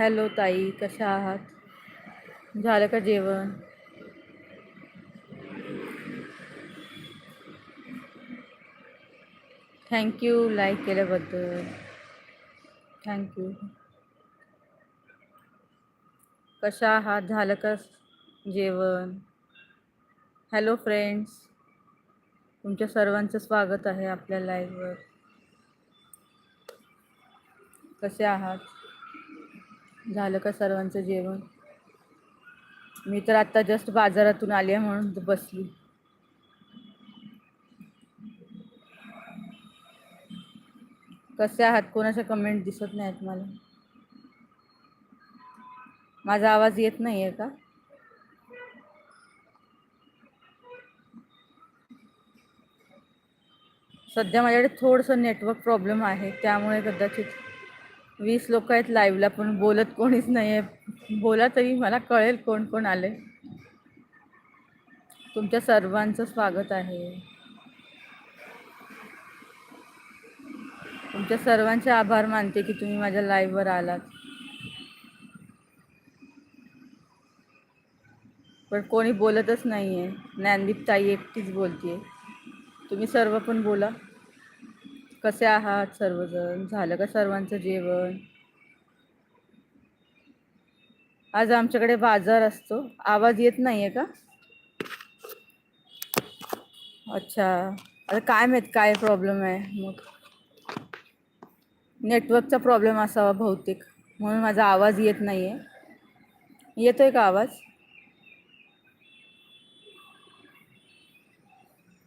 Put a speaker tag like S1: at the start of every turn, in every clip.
S1: Hello ताई कशा आहात? झालं का जेवण? थँक्यू लाईक केल्याबद्दल. थँक्यू कशा आहात? झालं का जेवण? हॅलो फ्रेंड्स तुमच्या सर्वांचं स्वागत आहे आपल्या लाईव्हवर कसे आहात? झालं का सर्वांचं जेवण? मी तर आत्ता जस्ट बाजारातून आले आहे म्हणून बसली. कसे आहात? कोणाच्या कमेंट दिसत नाहीत मला. माझा आवाज येत नाही आहे का? सध्या माझ्याकडे थोडंसं नेटवर्क प्रॉब्लेम आहे त्यामुळे कदाचित वीस लोक आहेत लाईव्हला पण बोलत कोणीच नाही आहे बोला तरी मला कळेल कोण कोण आले. तुमच्या सर्वांचं स्वागत आहे. तुमच्या सर्वांचे आभार मानते की तुम्ही माझ्या लाईव्हवर आलात. पण कोणी बोलतच नाही आहे ज्ञानदीप ताई एकटीच बोलते तुम्ही सर्व पण बोला. कसे आहात सर्वजण? झालं का सर्वांचं जेवण? आज आमच्याकडे बाजार असतो. आवाज येत नाही आहे का? अच्छा. आता काय माहीत काय प्रॉब्लेम आहे? मग नेटवर्कचा प्रॉब्लेम असावा बहुतेक. म्हणून माझा आवाज येत नाही आहे येतोय का आवाज?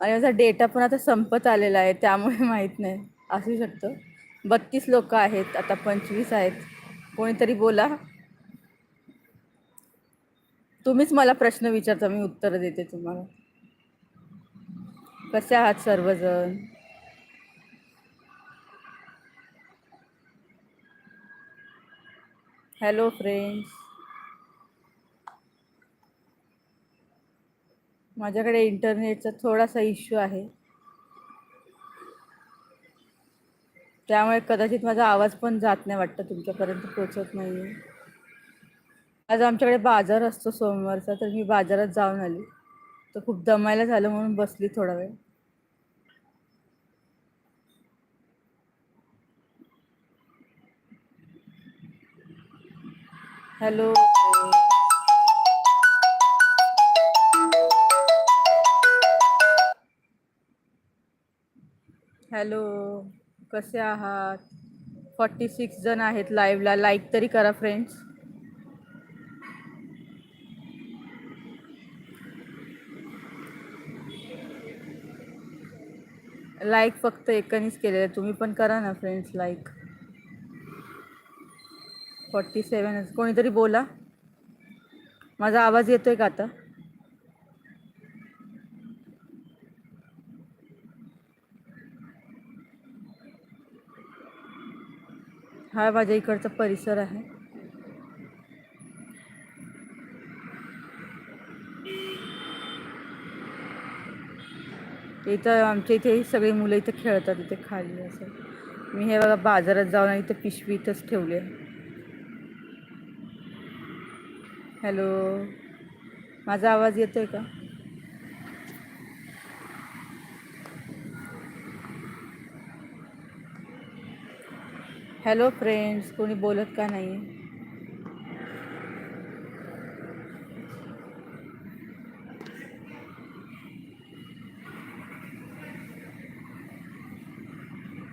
S1: आणि माझा डेटा पण आता संपत आलेला आहे त्यामुळे माहीत नाही. असू शकतं. बत्तीस लोक आहेत आता पंचवीस आहेत. कोणीतरी बोला. तुम्हीच मला प्रश्न विचारता मी उत्तर देते तुम्हाला. कसे आहात सर्वजण? हॅलो फ्रेंड्स माझ्याकडे इंटरनेटचा थोडासा इश्यू आहे. त्यामुळे कदाचित माझा आवाज पण जात नाही वाटतं तुमच्यापर्यंत पोचत नाही आहे आज आमच्याकडे बाजार असतो सोमवारचा तर मी बाजारात जाऊन आली. तर खूप दमायला झालं म्हणून बसली थोडा वेळ. हॅलो. हॅलो कसे आहात? फॉर्टी सिक्स जण आहेत लाईव्हला लाईक तरी करा फ्रेंड्स लाईक फक्त एकानेच केलेलं आहे. तुम्ही पण करा ना फ्रेंड्स लाईक फॉर्टी सेवन कोणीतरी बोला. माझा आवाज येतोय का आता? हा माझ्या इकडचा परिसर आहे. इथं आमच्या इथे सगळी मुलं इथं खेळतात इथे खाली असं. मी हे बघा बाजारात जाऊन आणि इथं पिशवी इथंच ठेवली आहे. हॅलो माझा आवाज येतोय का? हॅलो फ्रेंड्स कोणी बोलत का नाही?